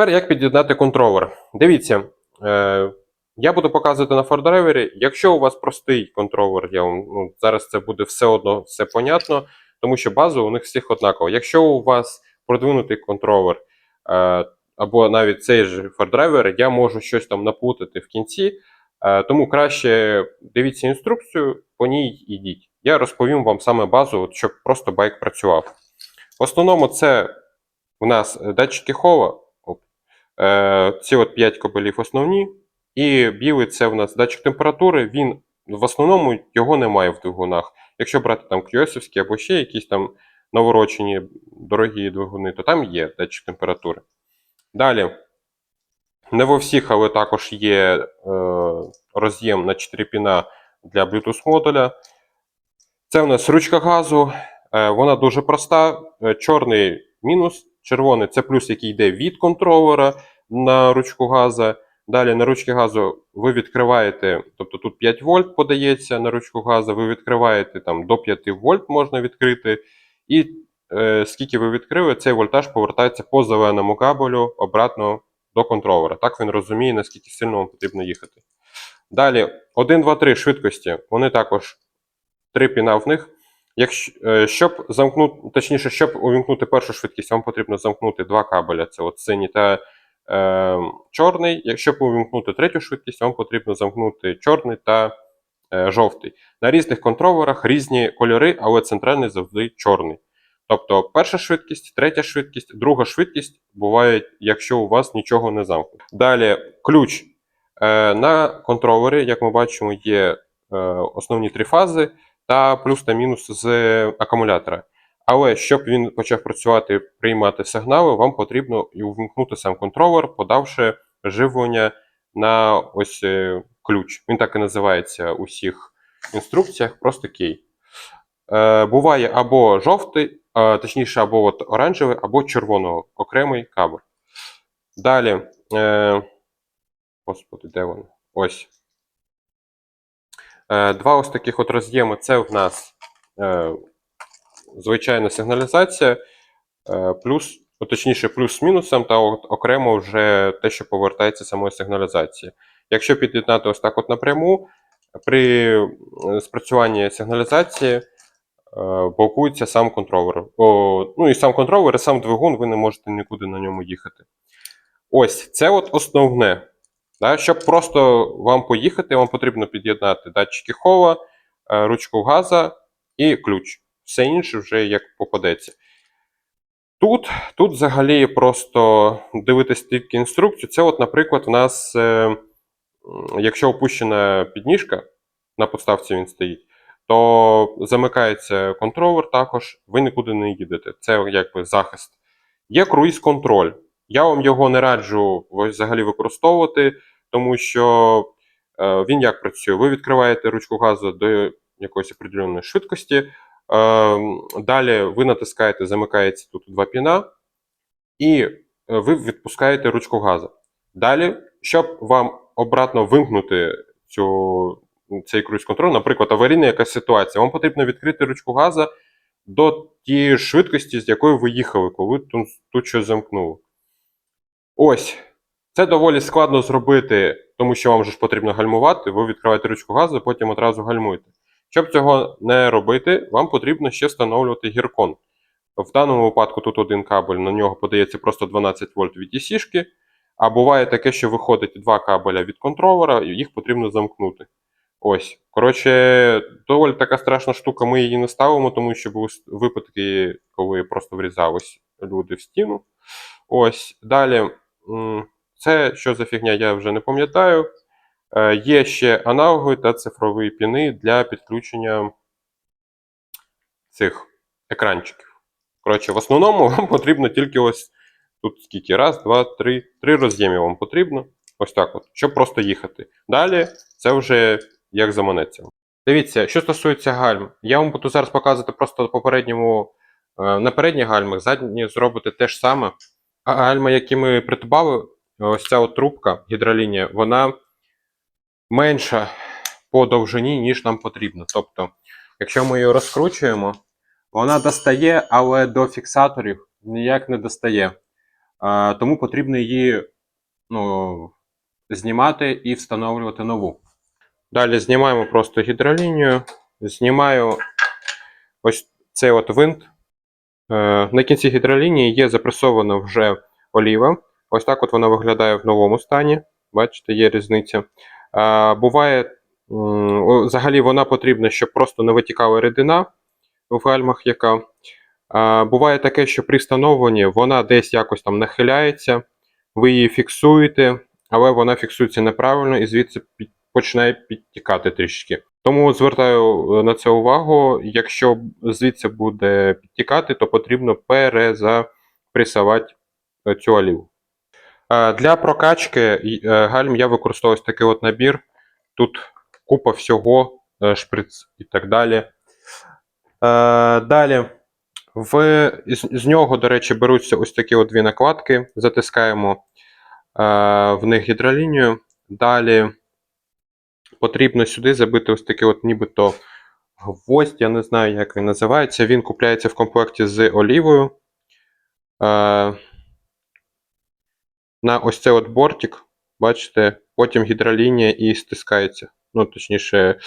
Тепер як під'єднати контролер? Дивіться, е, я буду показувати на фордрайвері. Якщо у вас простий контролер, я вам, ну, зараз це буде все одно все понятно, тому що база у них всіх однакова. Якщо у вас продвинутий контролер, е, або навіть цей же фордрайвер, я можу щось там напутати в кінці. Е, тому краще дивіться інструкцію, по ній йдіть. Я розповім вам саме базу, щоб просто байк працював. В основному це у нас датчики хова. Е, ці от 5 кабелів основні. І білий це у нас датчик температури. Він в основному його немає в двигунах. Якщо брати там QS або ще якісь там наворочені дорогі двигуни, то там є датчик температури. Далі. Не во всіх, але також є е, роз'єм на 4 піна для Bluetooth модуля. Це у нас ручка газу. Е, вона дуже проста. Е, чорний мінус, червоний це плюс, який йде від контролера на ручку газу. Далі на ручці газу ви відкриваєте, тобто тут 5 вольт подається на ручку газу, ви відкриваєте там до 5 вольт можна відкрити. І е, скільки ви відкрили, цей вольтаж повертається по зеленому кабелю обратно до контролера. Так він розуміє, наскільки сильно вам потрібно їхати. Далі, 1, 2, 3 швидкості. Вони також 3 піна в них. Якщо, е, щоб замкнути, точніше, щоб увімкнути першу швидкість, вам потрібно замкнути два кабеля: це от синій та е, чорний. Якщо увімкнути третю швидкість, вам потрібно замкнути чорний та е, жовтий. На різних контролерах різні кольори, але центральний завжди чорний. Тобто перша швидкість, третя швидкість, друга швидкість буває, якщо у вас нічого не замкнуто. Далі ключ. Е, на контролері, як ми бачимо, є е, основні три фази та плюс та мінус з акумулятора. Але щоб він почав працювати, приймати сигнали, вам потрібно і увімкнути сам контролер, подавши живлення на ось е, ключ. Він так і називається у всіх інструкціях, просто кей. Е, буває або жовтий, е, точніше, або от оранжевий, або червоного, окремий кабель. Далі. Е, господи, де воно? Ось. Е, два ось таких от роз'єми. Це в нас е, звичайна сигналізація, е, плюс, ну, точніше, плюс з мінусом, та окремо вже те, що повертається самої сигналізації. Якщо під'єднати ось так от напряму, при е, спрацюванні сигналізації е, блокується сам контролер. О, ну і сам контролер, і сам двигун, ви не можете нікуди на ньому їхати. Ось це от основне. Да? Щоб просто вам поїхати, вам потрібно під'єднати датчики хова, ручку газа і ключ. Все інше вже як попадеться. Тут, тут взагалі просто дивитись тільки інструкцію. Це, от, наприклад, у нас, е, якщо опущена підніжка, на подставці він стоїть, то замикається контролер також, ви нікуди не їдете. Це якби захист. Є круїз-контроль. Я вам його не раджу взагалі використовувати, тому що е, він як працює? Ви відкриваєте ручку газу до якоїсь определеної швидкості. Е, Далі ви натискаєте, замикається тут два піна, і е, ви відпускаєте ручку газу. Далі, щоб вам обратно вимкнути цю, цей круїз-контроль, наприклад, аварійна якась ситуація, вам потрібно відкрити ручку газу до тієї швидкості, з якою ви їхали, коли тут, тут щось замкнуло. Ось. Це доволі складно зробити, тому що вам же ж потрібно гальмувати. Ви відкриваєте ручку газу, потім одразу гальмуєте. Щоб цього не робити, вам потрібно ще встановлювати гіркон. В даному випадку тут один кабель, на нього подається просто 12 вольт від DC-шки. А буває таке, що виходить два кабеля від контролера, і їх потрібно замкнути. Ось. Коротше, доволі така страшна штука, ми її не ставимо, тому що були випадки, коли просто врізались люди в стіну. Ось. Далі. Це що за фігня, я вже не пам'ятаю. Е, Є ще аналоги та цифрові піни для підключення цих екранчиків. Коротше, в основному вам потрібно тільки ось тут скільки? Раз, два, три. Три роз'єми вам потрібно. Ось так от, щоб просто їхати. Далі це вже як заманеться. Дивіться, що стосується гальм, я вам буду зараз показувати просто попередньому, е, на передніх гальмах, задні зробити те ж саме. А гальма, які ми придбали, ось ця от трубка, гідролінія, вона менша по довжині, ніж нам потрібно. Тобто, якщо ми її розкручуємо, вона достає, але до фіксаторів ніяк не достає. Е, тому потрібно її ну, знімати і встановлювати нову. Далі знімаємо просто гідролінію. Знімаю ось цей от винт. Е, На кінці гідролінії є запресована вже оліва. Ось так от вона виглядає в новому стані. Бачите, є різниця. Буває, взагалі вона потрібна, щоб просто не витікала рідина в гальмах, яка. Буває таке, що при встановленні вона десь якось там нахиляється, ви її фіксуєте, але вона фіксується неправильно і звідси починає підтікати трішки. Тому звертаю е, на це увагу. Якщо звідси буде підтікати, то потрібно перезапресувати е, цю оліву. Е, Для прокачки е, гальм я використовую ось такий от набір. Тут купа всього, е, шприц і так далі. Далі. В, з, нього, до речі, беруться ось такі от дві накладки. Затискаємо в них гідролінію. Далі потрібно сюди забити ось такий от нібито гвоздь, я не знаю, як він називається. Він купляється в комплекті з олівою. На ось цей от бортик, бачите, потім гідролінія і стискається. Ну, точніше,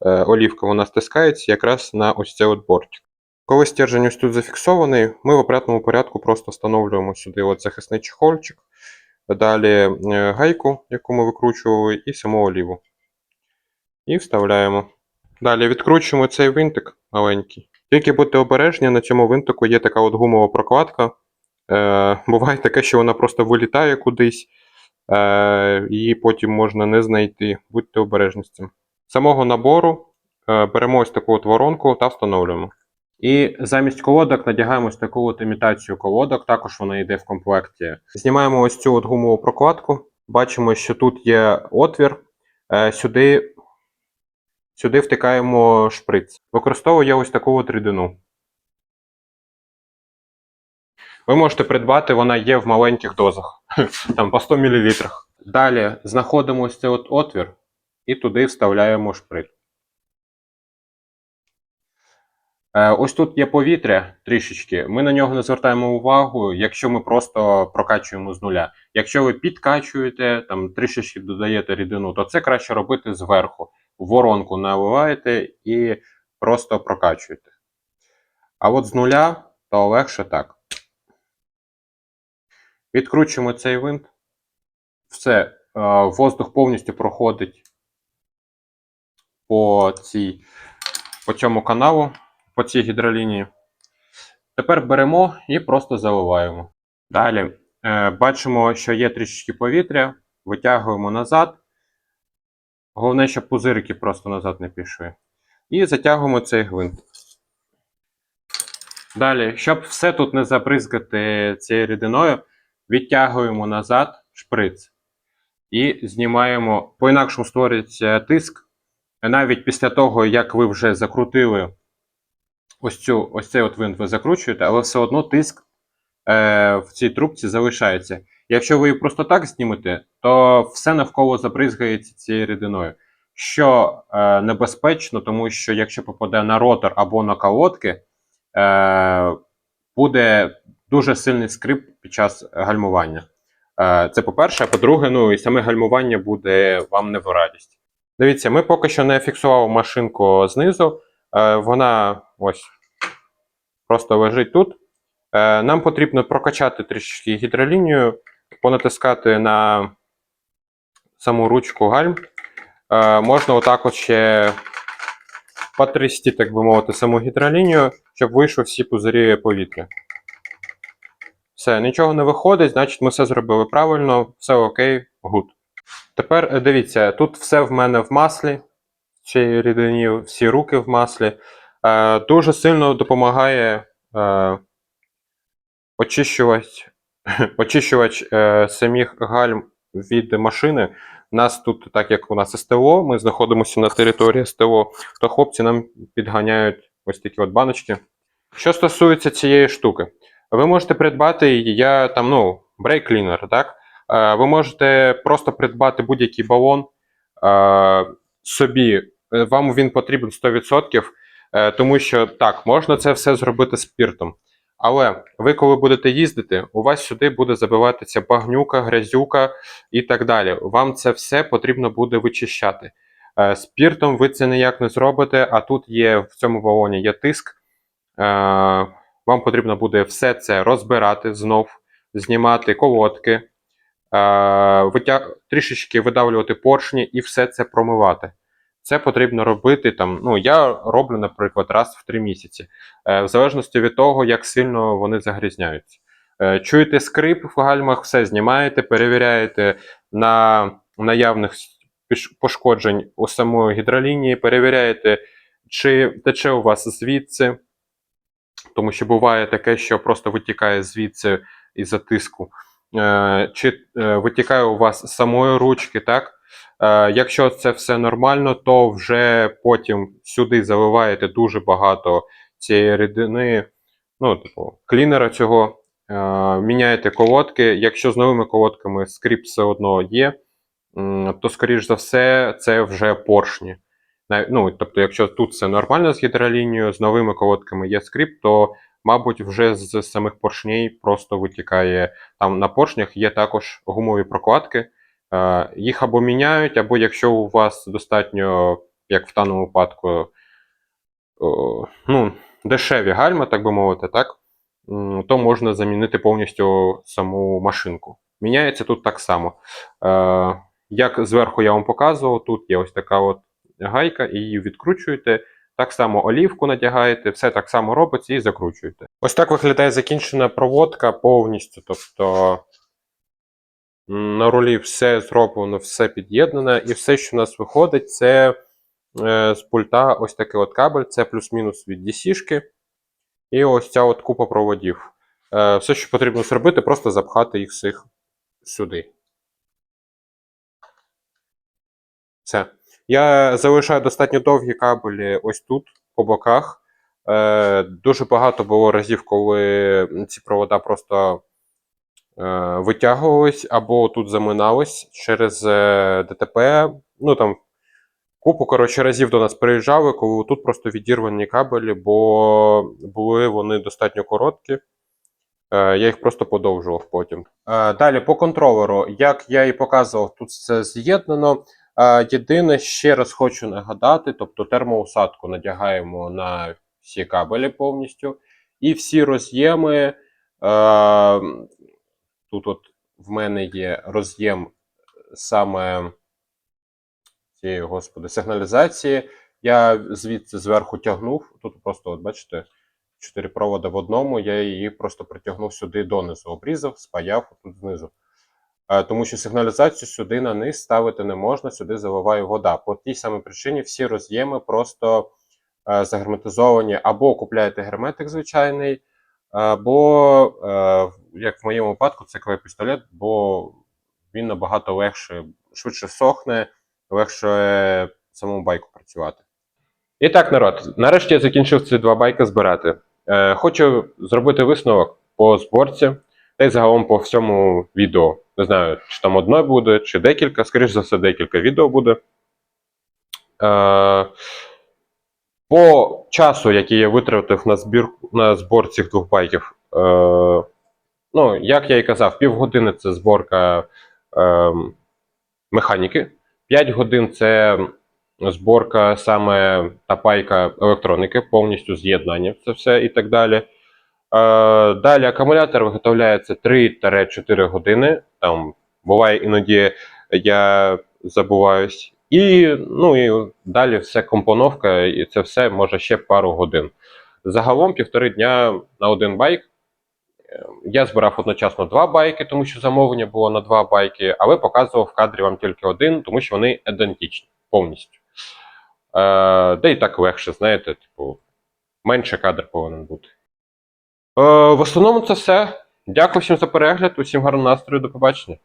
е, олівка вона стискається якраз на ось цей от бортик. Коли стержень ось тут зафіксований, ми в обратному порядку просто встановлюємо сюди от захисний чехольчик, далі е, гайку, яку ми викручували, і саму оліву. І вставляємо. Далі відкручуємо цей винтик маленький. Тільки будьте обережні, на цьому винтику є така от гумова прокладка. Е, буває таке, що вона просто вилітає кудись, е, її потім можна не знайти. Будьте обережні з цим. Самого набору е, беремо ось таку от воронку та встановлюємо. І замість колодок надягаємо ось таку от імітацію колодок, також вона йде в комплекті. Знімаємо ось цю от гумову прокладку. Бачимо, що тут є отвір. Е, Сюди, сюди втикаємо шприц. Використовую я ось таку от рідину. Ви можете придбати, вона є в маленьких дозах, там по 100 мл. Далі знаходимо ось цей от отвір і туди вставляємо шприц. Е, Ось тут є повітря трішечки. Ми на нього не звертаємо увагу, якщо ми просто прокачуємо з нуля. Якщо ви підкачуєте, там трішечки додаєте рідину, то це краще робити зверху. Воронку наливаєте і просто прокачуєте. А от з нуля то легше так. Відкручуємо цей винт. Все, е, воздух повністю проходить по, цій, по цьому каналу, по цій гідролінії. Тепер беремо і просто заливаємо. Далі е, бачимо, що є трішечки повітря, витягуємо назад. Головне, щоб пузирики просто назад не пішли. І затягуємо цей гвинт. Далі, щоб все тут не забризкати цією рідиною, відтягуємо назад шприц і знімаємо, по-інакшому створюється тиск. Навіть після того, як ви вже закрутили ось, цю, ось цей от винт ви закручуєте, але все одно тиск е, в цій трубці залишається. Якщо ви її просто так знімете, то все навколо забризгається цією рідиною. Що е, небезпечно, тому що якщо попаде на ротор або на колодки, е, буде дуже сильний скрип під час гальмування. Е, Це по-перше, а по-друге, ну і саме гальмування буде вам не в радість. Дивіться, ми поки що не фіксували машинку знизу. Е, Вона ось просто лежить тут. Е, Нам потрібно прокачати трішки гідролінію, понатискати на саму ручку гальм. Можна отак от ще потрясти, так би мовити, саму гідролінію, щоб вийшли всі пузирі повітря. Все, нічого не виходить, значить ми все зробили правильно, все окей, гуд. Тепер е, дивіться, тут все в мене в маслі, в рідині, всі руки в маслі. Е, дуже сильно допомагає е, очищувач, очищувач е, самих гальм від машини. У нас тут, так як у нас СТО, ми знаходимося на території СТО, то хлопці нам підганяють ось такі от баночки. Що стосується цієї штуки, ви можете придбати я там, ну, брейк клінер, так? Е, Ви можете просто придбати будь-який балон е, собі. Е, Вам він потрібен 100%, е, тому що так, можна це все зробити спіртом. Але ви, коли будете їздити, у вас сюди буде забиватися багнюка, грязюка і так далі. Вам це все потрібно буде вичищати. Спіртом ви це ніяк не зробите, а тут є в цьому вагоні є тиск. Вам потрібно буде все це розбирати знов, знімати колодки, е, витяг... трішечки видавлювати поршні і все це промивати. Це потрібно робити там. Ну, я роблю, наприклад, раз в три місяці, е, в залежності від того, як сильно вони загрізняються. Е, Чуєте скрип в гальмах, все знімаєте, перевіряєте на наявних пошкоджень у самої гідролінії, перевіряєте, чи тече у вас звідси, тому що буває таке, що просто витікає звідси із-за тиску. Е, Чи е, витікає у вас з самої ручки, так? Е, Якщо це все нормально, то вже потім сюди заливаєте дуже багато цієї рідини, ну, типу, клінера цього, міняєте колодки. Якщо з новими колодками скріп все одно є, то, скоріш за все, це вже поршні. Ну, тобто, якщо тут все нормально з гідролінією, з новими колодками є скрип, то, мабуть, вже з самих поршней просто витікає. Там на поршнях є також гумові прокладки. Е, Їх або міняють, або якщо у вас достатньо, як в даному випадку, о, ну, дешеві гальма, так би мовити, так, то можна замінити повністю саму машинку. Міняється тут так само. Е, Як зверху я вам показував, тут є ось така от гайка, і її відкручуєте. Так само олівку надягаєте, все так само робиться і закручуєте. Ось так виглядає закінчена проводка повністю. Тобто на рулі все зроблено, все під'єднане, і все, що у нас виходить, це е, з пульта ось такий от кабель, це плюс-мінус від DC-шки. І ось ця от купа проводів. Е, все, що потрібно зробити, просто запхати їх всіх сюди. Все. Я залишаю достатньо довгі кабелі ось тут, по боках. Е, дуже багато було разів, коли ці провода просто е, витягувались або тут заминались через е, ДТП. Ну там купу коротше, разів до нас приїжджали, коли тут просто відірвані кабелі, бо були вони достатньо короткі. Е, Я їх просто подовжував потім. Е, Далі по контролеру, як я і показував, тут все з'єднано. Е, Єдине, ще раз хочу нагадати: тобто термоусадку надягаємо на всі кабелі повністю. І всі роз'єми. Е, Тут от в мене є роз'єм саме цієї, господи, сигналізації. Я звідси зверху тягнув. Тут просто, от бачите, чотири провода в одному. Я її просто притягнув сюди донизу, обрізав, спаяв тут знизу. Е, Тому що сигналізацію сюди на низ ставити не можна, сюди заливає вода. По тій самій причині всі роз'єми просто е, загерметизовані, або купляєте герметик звичайний, або, е, як в моєму випадку, це клей-пістолет, бо він набагато легше, швидше сохне, легше самому байку працювати. І так, народ, нарешті я закінчив ці два байки збирати. Хочу зробити висновок по зборці та й загалом по всьому відео. Не знаю, чи там одне буде, чи декілька, скоріш за все, декілька відео буде. Е, по часу, який я витратив на збір на збор цих двох байків, е, ну, як я і казав, півгодини це зборка е, механіки, 5 годин це зборка саме та пайка електроніки, повністю з'єднання, це все і так далі. Е, далі акумулятор виготовляється 3-4 години. Там буває іноді я забуваюсь. І, ну, і далі все компоновка, і це все може ще пару годин. Загалом півтори дня на один байк. Е, Я збирав одночасно два байки, тому що замовлення було на два байки, але показував в кадрі вам тільки один, тому що вони ідентичні повністю. Е, де і так легше, знаєте, типу, менше кадр повинен бути. Е, в основному це все. Дякую всім за перегляд, усім гарного настрою, до побачення.